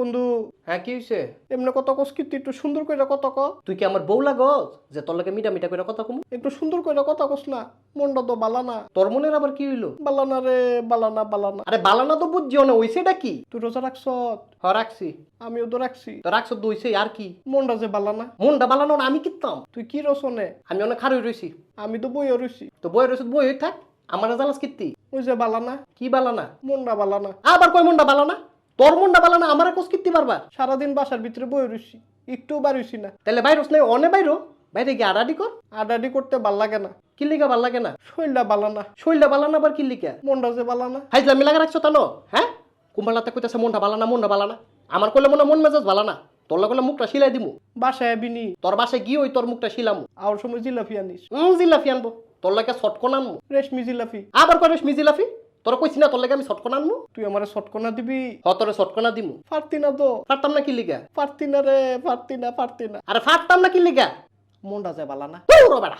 বন্ধু। হ্যাঁ কি হইছে? এমনি কত কস কি তুই একটু সুন্দর করে কত ক। তুই কি আমার বউ লাগস যে তোর লাগে মিটা মিটা করে কথা কমু? একটু সুন্দর করে কথা কস না মনটা তো বালানা তোর মনের আবার কি হইল? বালানা রে বালানা বালানা আরে বালানা তো বুঝছিও না ওইছেটা কি? তুই রোজা রাখছ হ রাখছি। আমিও তো রাখছি। তো রাখছ দইছে আর কি? মনটা যে বালানা মনটা বালানো না আমি কিতাম তুই কি রসনে আমি অনেক খারই রইছি। আমি তো বইও রইছি। তো বই রইছ বই থাক। আমার জালাস কীর্তি ওই যে বালানা কি বালানা মনটা বালানা আবার কই মনটা বালানা তোর মনটা বালানা আমার কোস কিত্তি পারবার সারাদিন বাসার ভিতরে বই রইছি একটু বাড়িছি না। তাহলে বাইরস নাই অনে বাইরো। বাইরে গিয়ে আড়াডি কর। আডাডি করতে ভালো লাগে না। কি লিগা ভালো লাগে না? শরীরটা বালানা। শরীরটা বালানা আবার কি লিগা? মনটা যে বালানা। হাইজলামি লাগা রাখছো তা ন হ্যাঁ? কুম্বালাতে কইতাছে মনটা বালানা মনটা বালানা। আমার কইলে মনে মন মেজাজ বালানা। তোর লাগলে মুখটা সিলাই দিমু। বাসায় আবিনি। তোর বাসায় গিয়ে ওই তোর মুখটা শিলামু। আর সময় জিলাফি আনিস। হুম জিলাফি আনব। তোর লাগে শটকন আনব রেশমি জিলাপি আবার করিস মি জিলাফি? তোর কইছি না তোর লাগে আমি শটকন আনমু। তুই আমারে শটকনা দিবি। হ তোরে শটকনা দিমু। পারতি না তো। পারতাম না কি লিগা? পারতি না রে পারতি না পারতি না। আরে পারতাম না কি লিগা? মনটা যে বালানা তোর বেড়া।